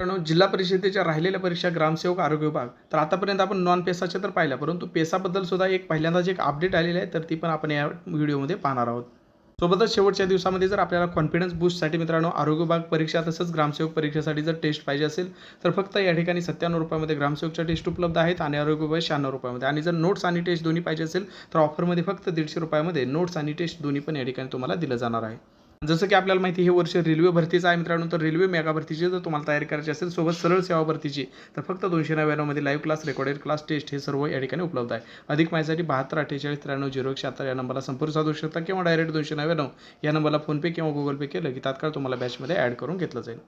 जिल्हा परिषदेच्या राहिलेल्या परीक्षा ग्रामसेवक आरोग्य विभाग. तर आतापर्यंत आपण नॉन पेसाच्या तर पाहिल्या परंतु पेसाबद्दल सुद्धा एक पहिल्यांदाच एक अपडेट आलेली आहे तर ती पण आपण या व्हिडिओमध्ये पाहणार आहोत. सोबतच शेवटच्या दिवसामध्ये जर आपल्याला कॉन्फिडन्स बूस्टसाठी मित्रांनो आरोग्य विभाग परीक्षा तसंच ग्रामसेवक परीक्षेसाठी जर टेस्ट पाहिजे असेल तर फक्त या ठिकाणी सत्त्याण्णव रुपयामध्ये ग्रामसेवकच्या टेस्ट उपलब्ध आहेत आणि आरोग्य विभाग शहाण्णव रुपयामध्ये. आणि जर नोट्स आणि टेस्ट दोन्ही पाहिजे असेल तर ऑफरमध्ये फक्त दीडशे रुपयामध्ये नोट्स आणि टेस्ट दोन्ही पण या ठिकाणी तुम्हाला दिलं जाणार आहे. जसं की आपल्याला माहिती हे वर्ष रेल्वे भरतीचं आहे मित्रांनो. तर रेल्वे मेगा भरतीची जर तुम्हाला तयारी करायची असेल सोबत सरळ सेवा भरतीची तर फक्त दोनशे नव्याण्णवमध्ये live class recorded class test हे सर्व या ठिकाणी उपलब्ध आहे. अधिक माहितीसाठी बहात्तर अठ्ठेचाळीस त्र्याण्णव झिरो शहात्तर या नंबरला संपर्क साधू शकता किंवा डायरेक्ट दोनशे नव्याण्णव या नंबरला फोनपे किंवा गुगल पे केलं की तात्काळ तुम्हाला बॅचमध्ये ॲड करून घेतलं जाईल.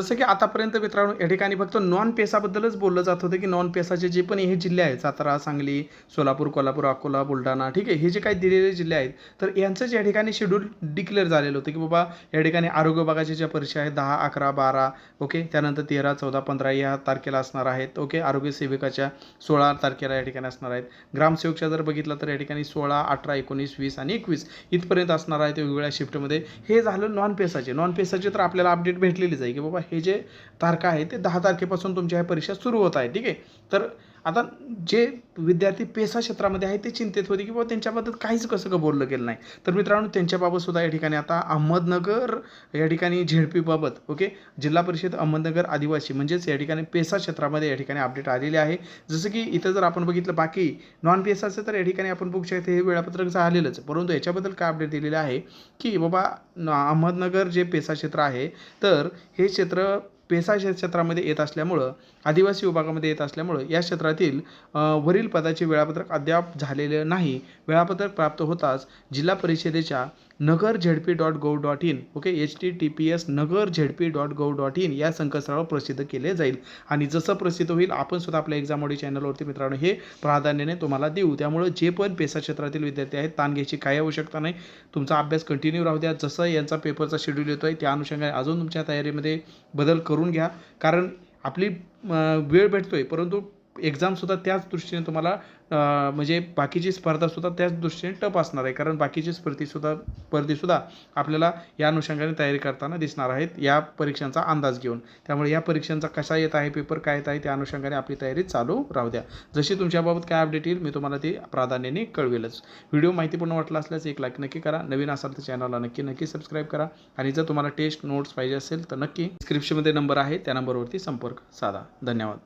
जसं की आतापर्यंत मित्रांनो या ठिकाणी फक्त नॉन पेसाबद्दलच बोललं जात होतं की नॉन पेसाचे जे पण हे जिल्हे आहेत सातारा सांगली सोलापूर कोल्हापूर अकोला बुलढाणा ठीक आहे हे जे काही दिलेले जिल्हे आहेत तर यांचंच या ठिकाणी शेड्यूल डिक्लेअर झालेलं होतं की बाबा या ठिकाणी आरोग्य विभागाच्या ज्या परीक्षा आहेत दहा अकरा बारा ओके त्यानंतर तेरा चौदा पंधरा या तारखेला असणार आहेत ओके आरोग्य सेविकाच्या सोळा तारखेला या ठिकाणी असणार आहेत. ग्रामसेवकच्या जर बघितलं तर या ठिकाणी सोळा अठरा एकोणीस वीस आणि एकवीस इथपर्यंत असणार आहे वेगवेगळ्या शिफ्टमध्ये हे झालं नॉन पेसाचे नॉन पेसाचे तर आपल्याला अपडेट भेटलेलीच आहे की बाबा हे जे तारखा आहे ते दहा तारखेपासून तुमच्या ह्या परीक्षा सुरू होत आहे ठीक आहे? तर आता जे विद्यार्थी पेसा क्षेत्रामध्ये आहेत ते चिंतेत होते की बाबा त्यांच्याबद्दल काहीच कसं का बोललं गेलं नाही. तर मित्रांनो त्यांच्याबाबतसुद्धा या ठिकाणी आता अहमदनगर या ठिकाणी झेडपीबाबत ओके? जिल्हा परिषद अहमदनगर आदिवासी म्हणजेच या ठिकाणी पेसा क्षेत्रामध्ये या ठिकाणी अपडेट आलेले आहे. जसं की इथं जर आपण बघितलं बाकी नॉन पेसाचं तर या ठिकाणी आपण बघू शकतो हे वेळापत्रक झालेलंच परंतु याच्याबद्दल काय अपडेट दिलेलं आहे की बाबा अहमदनगर जे पेसा क्षेत्र आहे तर हे क्षेत्र पेसा क्षेत्रामध्ये येत असल्यामुळं आदिवासी विभागामध्ये येत असल्यामुळं या क्षेत्रातील वरील पदाचे वेळापत्रक अद्याप झालेले नाही. वेळापत्रक प्राप्त होताच जिल्हा परिषदेच्या Nagar ZP dot go dot in okay? H T T P S Nagar ZP dot go dot in या संकेतस्थळावर प्रसिद्ध केले जाईल. आणि जसं प्रसिद्ध होईल आपण सुद्धा आपल्या एक्झाम ऑडी चॅनलवरती मित्रांनो हे प्राधान्याने तुम्हाला देऊ. त्यामुळे जे पण पेसा क्षेत्रातील विद्यार्थी आहेत ताण घ्यायची काही आवश्यकता नाही. तुमचा अभ्यास कंटिन्यू राहू द्या. जसं यांचा पेपरचा शेड्यूल येतो आहे त्या अनुषंगाने अजून तुमच्या तयारीमध्ये बदल करून घ्या. कारण आपली वेळ वेळ भेटतोय परंतु एक्झामसुद्धा त्याच दृष्टीने तुम्हाला म्हणजे बाकीची स्पर्धासुद्धा त्याच दृष्टीने टप असणार आहे. कारण बाकीची स्पर्धीसुद्धा स्पर्धीसुद्धा आपल्याला या अनुषंगाने तयारी करताना दिसणार आहेत या परीक्षांचा अंदाज घेऊन. त्यामुळे या परीक्षांचा कसा येत आहे पेपर काय येत आहे त्या अनुषंगाने आपली तयारी चालू राहू द्या. जशी तुमच्याबाबत काय अपडेट येईल मी तुम्हाला ती प्राधान्याने कळवेलच. व्हिडिओ माहितीपूर्ण वाटला असल्यास एक लाईक नक्की करा. नवीन असाल तर चॅनलला नक्की नक्की सबस्क्राईब करा. आणि जर तुम्हाला टेस्ट नोट्स पाहिजे असेल तर नक्की डिस्क्रिप्शनमध्ये नंबर आहे त्या नंबरवरती संपर्क साधा. धन्यवाद.